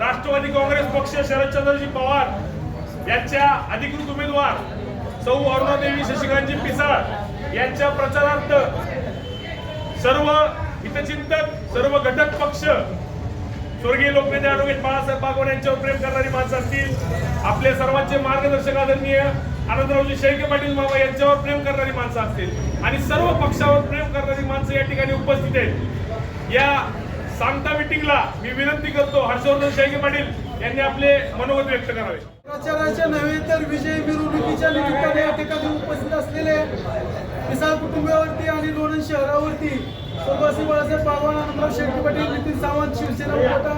राष्ट्रवादी काँग्रेस पक्ष शरदचंद्रजी पवार यांच्या अधिकृत उमेदवार सौ अरुणादेवी शशिकांतजी पिसाळ यांच्या प्रचारार्थ सर्व हितचिंतक सर्व घटक पक्ष स्वर्गीय लोकनेते अॅडव्होकेट बाळासाहेब बागवान यांच्यावर प्रेम करणारी माणसं असतील आपले सर्वांचे मार्गदर्शक आदरणीय आनंदरावजी शेळके पाटील मामा यांच्यावर प्रेम करणारी माणसं असतील आणि सर्व पक्षावर प्रेम करणारी माणसं या ठिकाणी उपस्थित आहेत. या सांगता मिटिंगला मी विनंती करतो हर्षवर्धन शेळके पाटील यांनी आपले मनोगत व्यक्त करावे. प्रचाराच्या नव्हे तर विजय मिरवणुकीच्या निमित्ताने या ठिकाणी उपस्थित असलेले मिसाळ कुटुंबावरती आणि लोणंद शहरावरती सोबासी बाळासाहेब बागवान आनंदराव शेळके पाटील नितीन सावंत शिवसेना मोठा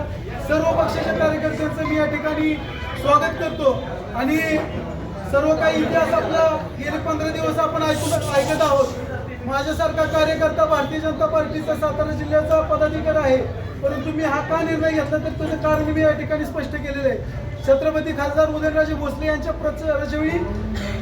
सर्व पक्षाच्या कार्यकर्त्यांचं मी या ठिकाणी स्वागत करतो. आणि सर्व काही इतिहास आपला गेले पंधरा दिवस आपण ऐकू ऐकत आहोत. माझ्यासारखा कार्यकर्ता भारतीय जनता पार्टीचा सातारा जिल्ह्याचा पदाधिकारी आहे. परंतु मी हा का निर्णय घेतला तर त्याचं कारण मी या ठिकाणी स्पष्ट केलेलं आहे. छत्रपती खासदार उदयनराजे भोसले यांच्या प्रचाराच्या वेळी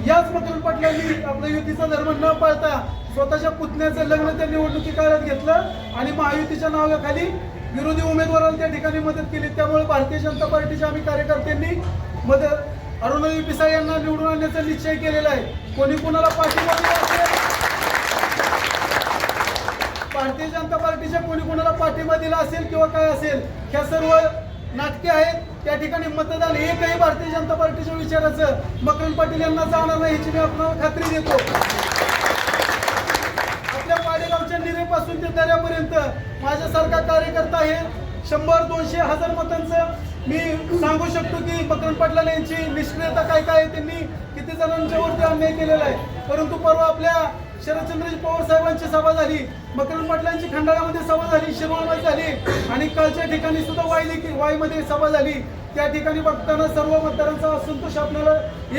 याच मकरंद पाटलांनी आपल्या युतीचा धर्म न पाळता स्वतःच्या पुतण्याचं लग्न त्या निवडणुकी काळात घेतलं आणि महायुतीच्या नावाखाली विरोधी उमेदवारांना त्या ठिकाणी मदत केली. त्यामुळे भारतीय जनता पार्टीच्या आम्ही कार्यकर्त्यांनी मदत अरुणवी पिसाळ यांना निवडून आणण्याचा निश्चय केलेला आहे. कोणी कोणाला पाठिंबा दिला असेल? भारतीय जनता पार्टीच्या कोणी कोणाला पाठिंबा दिला असेल किंवा काय असेल ह्या सर्व नाटके आहेत. त्या ठिकाणी मतदान एकही भारतीय जनता पार्टीच्या विचाराचं. मकरंद पाटील यांना जाणार नाही याची मी आपल्याला खात्री देतो. आपल्या पाडेगावच्या निरेपासून ते दऱ्यापर्यंत माझ्यासारखा कार्यकर्ता आहे. शंभर दोनशे हजार मतांचं मी सांगू शकतो की मकरंद पाटलाल यांची निष्क्रियता काय काय आहे त्यांनी किती जणांच्यावरती अन्याय केलेला आहे. परंतु परवा आपल्या शरदचंद्रजी पवार साहेबांची सभा झाली मकरंद पाटलांची खंडाळामध्ये सभा झाली शिरोळमध्ये झाली आणि कालच्या ठिकाणी सुद्धा वाईली वाईमध्ये सभा झाली. त्या ठिकाणी बघताना सर्व मतदारांचा असंतोष आपल्याला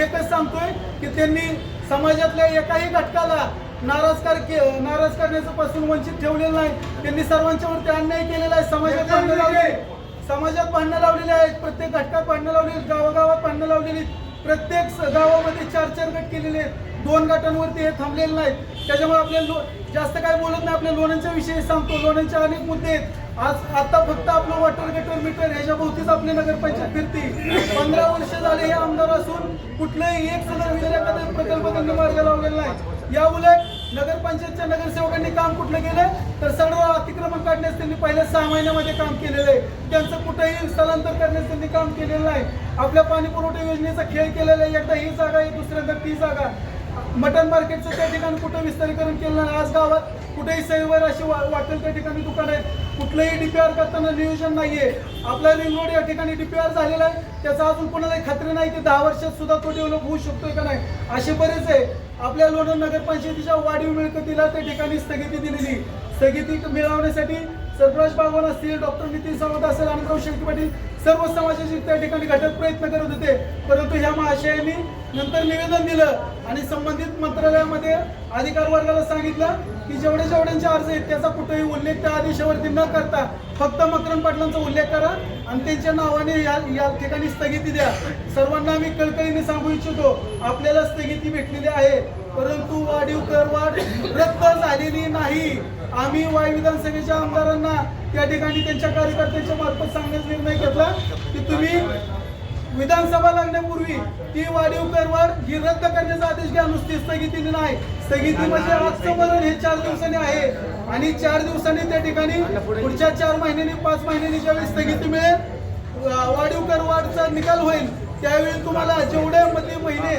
एकच सांगतोय की त्यांनी समाजातल्या एकाही घटकाला नाराज कर नाराज करण्याचं पासून वंचित ठेवलेलं नाही. त्यांनी सर्वांच्यावरती अन्याय केलेला आहे. समाजात भांडणं लावले. समाजात भांडणं लावलेली आहेत. प्रत्येक घटकात भांडणं लावलेली गावागावात भांडणं लावलेली. प्रत्येक स- गावामध्ये चार चार गट केलेले आहेत. दोन गटांवरती हे थांबलेले नाहीत. त्याच्यामुळे आपले लो जास्त काय बोलत नाही आपल्या लोणांच्या विषयी सांगतो. लोणांचे अनेक मुद्दे आहेत. आज आता फक्त आपलं वॉटर गटर मीटर ह्याच्या भोवतीच आपली नगरपंचायत फिरती. पंधरा वर्ष झाले हे आमदार असून कुठलंही एक सुद्धा एखादा प्रकल्प त्यांनी मार्ग लावलेला नाही. या उलट नगरपंचायतच्या नगरसेवकांनी काम कुठलं केलं? तर सर्व अतिक्रमण काढण्यास त्यांनी पहिल्या सहा महिन्यामध्ये काम केलेलं आहे. त्यांचं कुठेही स्थलांतर करण्यास त्यांनी काम केलेलं नाही. आपल्या पाणी पुरवठा योजनेचा खेळ केलेला आहे. एकदा ही जागा आहे दुसऱ्यांदा ती जागा. मटन मार्केटचं त्या ठिकाणी कुठं विस्तारीकरण केलं नाही. आज गावात कुठेही सैवर अशी वा- वाटेल त्या ठिकाणी दुकान आहेत. कुठलंही डी पी आर करताना नियोजन नाहीये. आपला रिंग रोड या ठिकाणी डीपीआर झालेला आहे. त्याचा अजून कोणालाही खात्री नाही की दहा वर्षात सुद्धा तो डेव्हलप होऊ शकतोय का नाही. असे बरेच आहे. आपल्या लोणंद नगरपंचायतीच्या वाढीव मिळकतीला त्या ठिकाणी स्थगिती दिलेली. स्थगिती मिळवण्यासाठी सरफराज बागवान असतील डॉक्टर नितीन सावंत असेल आनंदराव शेळके पाटील सर्व समाजाचे त्या ठिकाणी घटक प्रयत्न करत होते. परंतु ह्या महाशयांनी नंतर निवेदन दिलं आणि संबंधित मंत्रालयामध्ये अधिकार वर्गाला सांगितलं की जेवढे जेवढ्यांचे अर्ज आहेत त्याचा कुठेही उल्लेख त्या आदेशावरती न करता फक्त मकरंद पाटलांचा उल्लेख करा आणि त्यांच्या नावाने या या ठिकाणी स्थगिती द्या. सर्वांना आम्ही कळकळीने सांगू इच्छितो आपल्याला स्थगिती भेटलेली आहे. परंतु वाढीव करवाढ रद्द झालेली नाही. आम्ही वाई विधानसभेच्या आमदारांना त्या ठिकाणी त्यांच्या कार्यकर्त्यांच्या मार्फत सांगण्याचा निर्णय घेतला की तुम्ही विधानसभा लागण्यापूर्वी ती वाढीव करवाढ ही रद्द करण्याचा आदेश घ्या नुसती स्थगिती नाही. स्थगिती म्हणजे आजचं वरण हे चार दिवसांनी आहे. आणि चार दिवसांनी त्या ठिकाणी पुढच्या चार महिन्यांनी पाच महिन्यांनी ज्यावेळी स्थगिती मिळेल वाढीव करवाढचा निकाल होईल त्यावेळी तुम्हाला जेवढे मध्ये महिने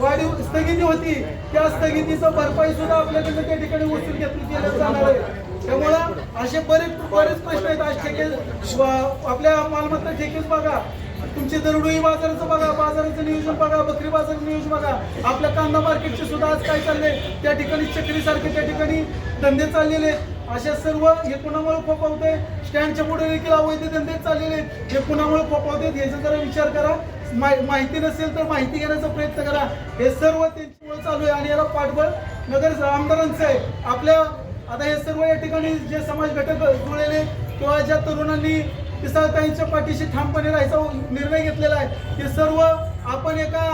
वाढीव स्थगिती होती त्या स्थगितीचं भरपाई सुद्धा आपल्याकडे त्या ठिकाणी वसूल घेतली केलं जाणार आहे. त्यामुळं असे बरेच बरेच प्रश्न आहेत. आज ठेके आपल्या मालमत्ता ठेकेच बघा. तुमचे दरडोई बाजाराचं बघा बाजाराचं नियोजन बघा बकरी बाजाराचं नियोजन बघा. आपल्या कांदा मार्केटचे सुद्धा आज काय चालले त्या ठिकाणी चक्रीसारखे त्या ठिकाणी धंदे चाललेले अशा सर्व हे कुणामुळे फोपावते स्टँडच्या पुढे देखील अवैध धंदे चाललेले हे कुणामुळे फोपावते याचा जरा विचार करा. माहि- माहिती नसेल तर माहिती घेण्याचा प्रयत्न करा. हे सर्व त्यांच्यामुळे चालू आहे. आणि याला पाठबळ नगर आमदारांचं आहे. आपल्या आता हे सर्व या ठिकाणी जे समाज घटक जुळलेले किंवा ज्या तरुणांनी पिसाळताईंच्या पाठीशी ठामपणे राहायचा निर्णय घेतलेला आहे. ते सर्व आपण एका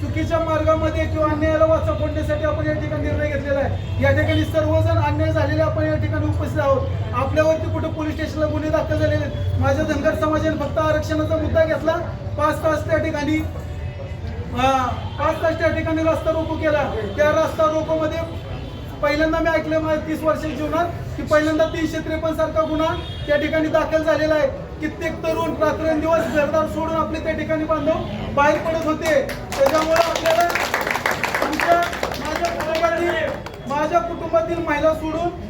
चुकीच्या मार्गामध्ये किंवा अन्यायाला वाचा फोडण्यासाठी आपण या ठिकाणी निर्णय घेतलेला आहे. या ठिकाणी सर्वजण अन्याय झालेले आपण या ठिकाणी उपस्थित आहोत. आपल्यावरती कुठं पोलीस स्टेशनला गुन्हे दाखल झालेले आहेत. माझ्या धनगर समाजाने फक्त आरक्षणाचा मुद्दा घेतला. पाच तास त्या ठिकाणी पाच तास त्या ठिकाणी रस्ता रोको केला. त्या रस्ता रोकोमध्ये पहिल्यांदा मी ऐकलं माझ्या तीस वर्षाच्या जीवनात की पहिल्यांदा तीनशे त्रेपन्न सारखा गुन्हा त्या ठिकाणी दाखल झालेला आहे. कित्येक तरुण रात्रंदिवस घरदार सोडून आपले त्या ठिकाणी बांधव बाहेर पडत होते. त्याच्यामुळे आपल्याला आमच्या माझ्या कुटुंबातील माझ्या कुटुंबातील महिला सोडून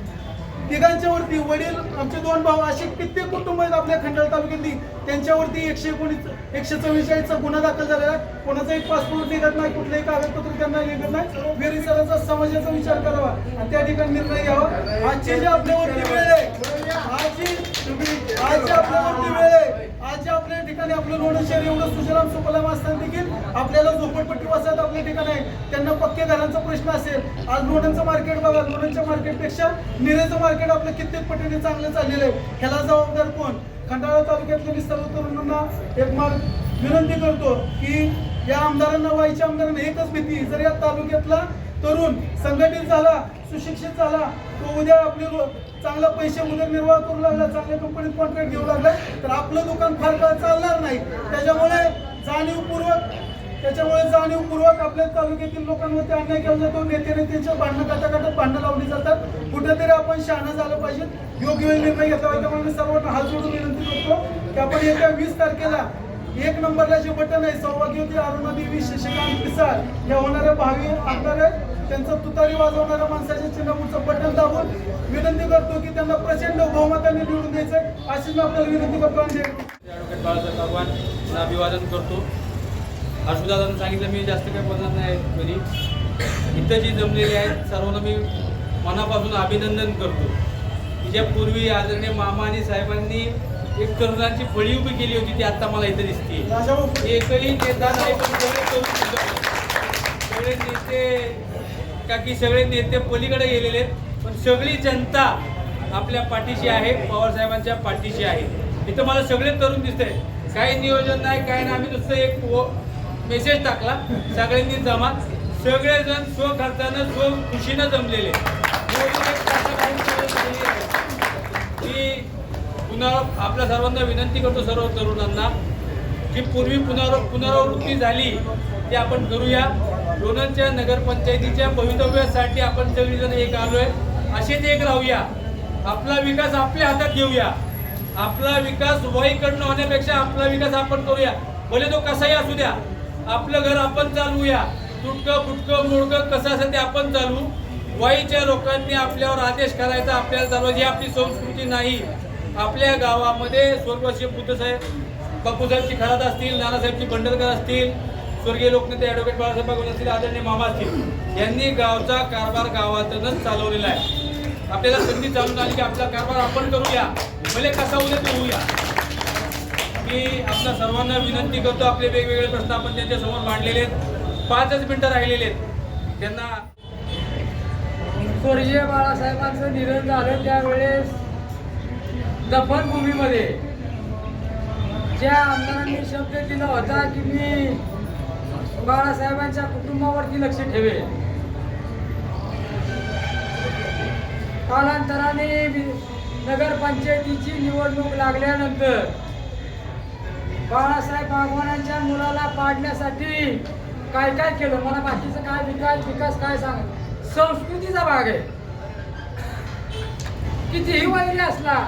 तिघांच्यावरती वडील आमचे दोन भाऊ असे कित्येक कुटुंब आहेत आपल्या खंडाळ तालुक्यातली. त्यांच्यावरती एकशे एकोणीस एकशे चव्वेचाळीसचा गुन्हा दाखल झालेला आहे. कोणाचाही पासपोर्ट निघत नाही कुठलेही कागदपत्र त्यांना निघत नाही. वेरिसराचा समाजाचा विचार करावा आणि त्या ठिकाणी निर्णय घ्यावा. आजची जे आपल्यावरती वेळ आहे आजची आज जी आपल्यावरती वेळ आहे. आज आपल्या ठिकाणी आपलं लोणं शहर एवढं सुजलाम सुपलाम असताना देखील आपल्याला झोपडपट्टी वसाहत आपल्या ठिकाणी आहे. त्यांना पक्के घरांचा प्रश्न असेल. आज लोणंदचं मार्केट बघा लोणंदच्या मार्केटपेक्षा निरेचं मार्केट आपलं कित्येक पटीने चांगलं चाललेलं आहे. ह्याला जबाबदार कोण? खंडाळा तालुक्यातल्या मी सर्व तरुणांना एक मार्ग विनंती करतो की या आमदारांना व्हायच्या आमदारांना एकच भीती जर या तालुक्यातला तरुण संघटित झाला सुशिक्षित झाला. तो उद्या आपले चांगला पैसे उदरनिर्वाह करू लागला चांगल्या कंपनीत कॉन्ट्रॅक्ट घेऊ लागला तर आपलं दुकान फार काळ चालणार नाही. त्याच्यामुळे जाणीवपूर्वक त्याच्यामुळे जाणीवपूर्वक आपल्या तालुक्यातील लोकांवरती अन्याय केला जातो. नेते नेत्यांच्या भांडणं काटाकाटात भांडणं लावली जातात. कुठेतरी आपण शहाणं झालं पाहिजे. योग्य वेळी निर्णय घेतला पाहिजे. त्यामुळे मी सर्वांना हात जोडून विनंती करतो की आपण येत्या वीस तारखेला एक नंबरला जे बटन आहे सौभाग्यवती अरुणादेवी शशिकांत पिसाळ या होणाऱ्या भावी आमदार आहेत. त्यांचं तुतारी वाजवणाऱ्या माणसाच्या चिन्हापूरचं बटन दाबून विनंती करतो की त्यांना प्रचंड बहुमताने निवडून द्यायचं अशीच मी आपल्याला विनंती करतो आणि. ॲडव्होकेट बाळासाहेब अभिवादन करतो. हर्षदादांनी सांगितलं मी जास्त काही बोलणार नाही घरी. इथं जी जमलेली आहेत सर्वांना मी मनापासून अभिनंदन करतो. तिच्या पूर्वी आदरणीय मामा आणि साहेबांनी एक तरुणांची फळी उभी केली होती ती आत्ता मला इथं दिसते एकही नेता नाही पण नेते का की सगळे नेते पलीकडे गेलेले आहेत पण सगळी जनता आपल्या पाठीशी आहे पवारसाहेबांच्या पाठीशी आहे. इथं मला सगळे तरुण दिसत आहे काही नियोजन नाही काय नाही. आम्ही नुसतं एक मेसेज टाकला. सगळ्यांनी जमा. सगळेजण स्वखर्चानं स्व खुशीनं जमलेले मी की पुन्हा आपल्या सर्वांना विनंती करतो सर्व तरुणांना जी पूर्वी पुनराव पुनरावृत्ती झाली ती आपण करूया. लोणंदच्या नगरपंचायतीच्या भवितव्यासाठी आपण सगळीजण एक आलो आहे असेच एक राहूया. आपला विकास आपल्या हातात घेऊया. आपला विकास वाईकडनं होण्यापेक्षा आपला विकास आपण करूया. भले तो कसाही असू द्या. आपलं घर आपण चालवूया. तुटकं फुटकं मोडकं कसं असेल ते आपण चालवू. वाईच्या लोकांनी आपल्यावर आदेश करायचा आपल्याला चालवायची ही आपली संस्कृती नाही. आपल्या गावामध्ये स्वर्गवासी बुद्धसाहेब बापूसाहेबची खरात असतील नानासाहेबची भंडलकर असतील स्वर्गीय लोकनेते ॲडव्होकेट बाळासाहेब बागवण असतील आदरणीय मामा असतील यांनी गावचा कारभार गावातूनच चालवलेला आहे. आपल्याला संधी चालून आली की आपला कारभार आपण करूया. भले कसा उद्या तो होऊया. मी आपल्या सर्वांना विनंती करतो आपले वेगवेगळे प्रश्न आपण त्यांच्यासमोर मांडलेले आहेत. पाचच मिनटं राहिलेले आहेत. त्यांना स्वर्गीय बाळासाहेबांचं निधन झालं त्यावेळेस दफनभूमीमध्ये. ज्या आमदारांनी शब्द दिला होता की मी बाळासाहेबांच्या कुटुंबावरती लक्ष ठेवेल. कालांतराने नगरपंचायतीची निवडणूक लागल्यानंतर बाळासाहेब बागवानांच्या मुलाला पाडण्यासाठी काय काय केलं? मला बाकीचं काय विकास विकास काय सांग संस्कृतीचा भाग आहे. कितीही वैरी असला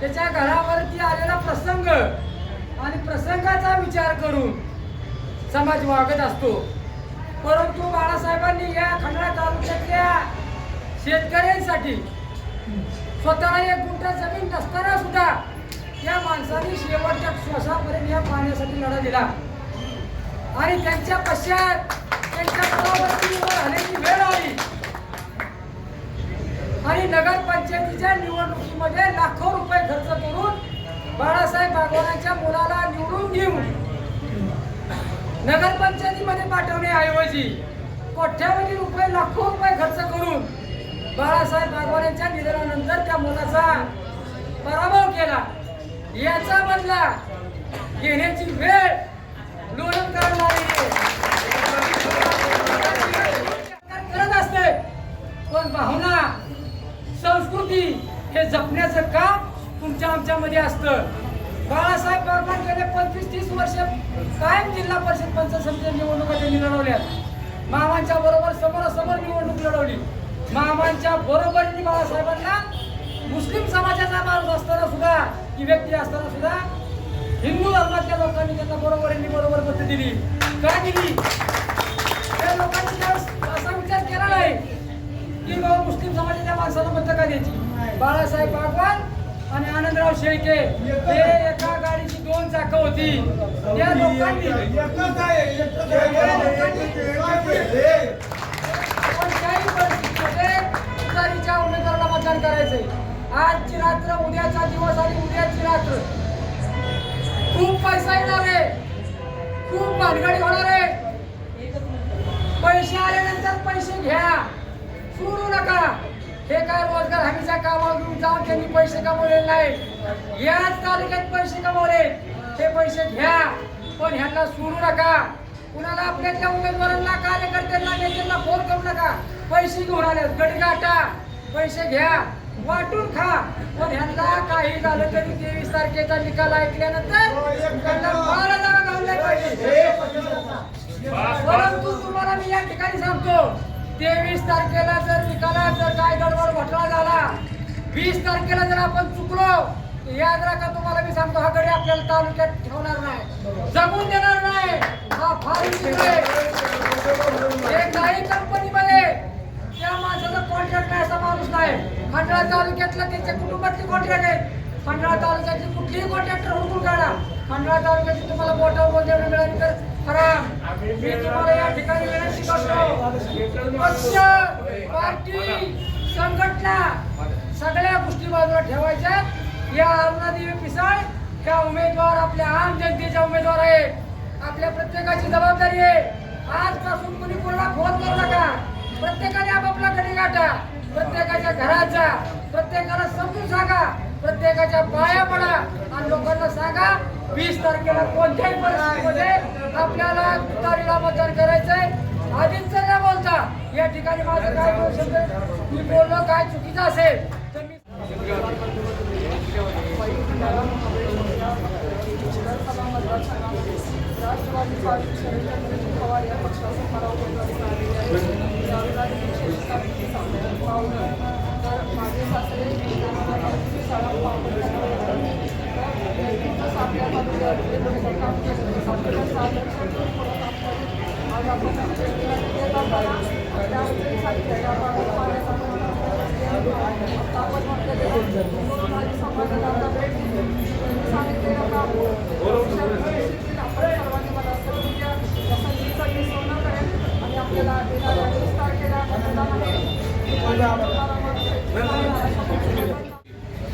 त्याच्या घरावरती आलेला प्रसंग आणि प्रसंगाचा विचार करून समाज वागत असतो. परंतु बाळासाहेबांनी या खंडाळा तालुक्यातल्या शेतकऱ्यांसाठी स्वतःला एक गुंठा जमीन नसताना सुद्धा या माणसाने शेवटच्या श्वासापर्यंत या पाण्यासाठी लढा दिला. आणि त्यांच्या पश्चात त्यांच्या मुलावरती वर वेळ आली. आणि नगरपंचायतीच्या निवडणुकीमध्ये लाखो रुपये खर्च करून बाळासाहेब बागवानाच्या मुलाला निवडून घेऊन नगरपंचायतीमध्ये पाठवण्याऐवजी कोट्यावधी रुपये लाखो रुपये खर्च करून बाळासाहेब बागवान यांच्या निधनानंतर त्या मुलाचा पराभव केला. याचा बदला घेण्याची वेळ लोणंदकरांना करत असते पण भावना संस्कृती हे जपण्याचं काम तुमच्या आमच्यामध्ये असतं. बाळासाहेब बागवान गेले पंचवीस तीस वर्ष कायम जिल्हा परिषद पंचायत समितीच्या निवडणुका त्यांनी लढवल्या. मामांच्या बरोबर समोरासमोर निवडणूक लढवली. मामांच्या बरोबरीने बाळासाहेबांना मुस्लिम समाजाचा माणूस असताना सुद्धा ही व्यक्ती असताना सुद्धा हिंदू धर्मातल्या लोकांनी त्यांना बरोबरीने बरोबर मत दिली. का दिली? त्या लोकांनी असा विचार केला नाही की बाबा मुस्लिम समाजाच्या माणसाला मत का द्यायची? बाळासाहेब बागवान आणि आनंदराव शेळके ते एका गाडीची दोन चाकं होती. त्या लोकांनी त्या लोकांनी परिस्थितीमध्ये तुतारीच्या उमेदवाराला मतदान करायचंय. आजची रात्र उद्याचा दिवस आणि उद्याची रात्र. खूप पैसा येणार आहे. खूप भानगडी होणार आहे. पैसे आल्यानंतर पैसे घ्या. सोडू नका. हे काय रोजगार हमीच्या कामावर घेऊन जाऊन त्यांनी पैसे कमवलेले नाही याच तालुक्यात पैसे कमवले. ते पैसे घ्या पण ह्यांना सोडू नका. कुणाला आपल्यातल्या उमेदवारांना कार्यकर्त्यांना नेत्यांना फोन करू नका. पैसे घेऊन आले गडगाटा. पैसे घ्या वाटून खा. पण ह्यांना काही झालं तरी तेवीस तारखेचा निकाल ऐकल्यानंतर त्यांना बारा जागा घालल्या पाहिजे परंतु तुम्हाला मी या ठिकाणी सांगतो तेवीस तारखेला जर निकाला जर काय गडबड घोटाळा झाला? वीस तारखेला जर आपण चुकलो या याद राखा तुम्हाला मी सांगतो हा गडी आपल्याला तालुक्यात ठेवणार नाही. जगून देणार नाही. हा फार एक काही कंपनीमध्ये त्या माणसाचा कॉन्ट्रॅक्ट नाही असा माणूस नाही. खंडाळा तालुक्यातला त्यांच्या कुटुंबातली कॉन्ट्रॅक्ट आहे. खंडाळा तालुक्यातली कुठलीही कॉन्ट्रॅक्टर हुडकून काढा. खंडाळा तालुक्याची तुम्हाला मोठा बोलण्याला मिळाली तर आराम मी तुम्हाला या ठिकाणी विनंती करतो पक्ष पार्टी संघटना सगळ्या गोष्टी बाजूला ठेवायच्या या अरुणादेवी पिसाळ ह्या उमेदवार आपल्या आम जनतेच्या उमेदवार आहेत आपल्या प्रत्येकाची जबाबदारी आहे आजपासून कुणी कोणाला फोन करू नका प्रत्येकाने आपापला गडी गाठा प्रत्येकाच्या घरात जा प्रत्येकाला समजून सांगा प्रत्येकाच्या पाया पडा आणि लोकांना सांगा वीस तारखेला कोणत्याही परिस्थितीमध्ये आपल्याला तारीला मतदान करायचंय. आधीच न बोलता या ठिकाणी माझं काय दोष शकत? मी बोललो काय चुकीचं असेल तर मी राष्ट्रवादी पार्टी शरद पवार या पक्षाचा पराभव करण्यात आलेला आहे यावेळी शेतकऱ्यांची सामने तर माझे सासरे शाळा पावलं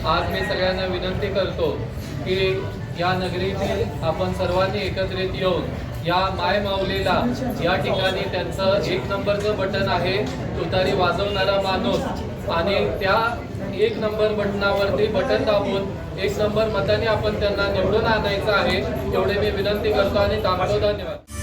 आज मी सगळ्यांना विनंती करतो की या नगरीतील आपण सर्वांनी एकत्रित येऊन या माय माऊलीला या ठिकाणी त्यांचं एक नंबरचं बटन आहे तुतारी वाजवणारा माणूस. आणि त्या एक नंबर बटनावरती बटन दाबून एक नंबर मताने आपण त्यांना निवडून आणायचं आहे एवढे मी विनंती करतो आणि थांबतो धन्यवाद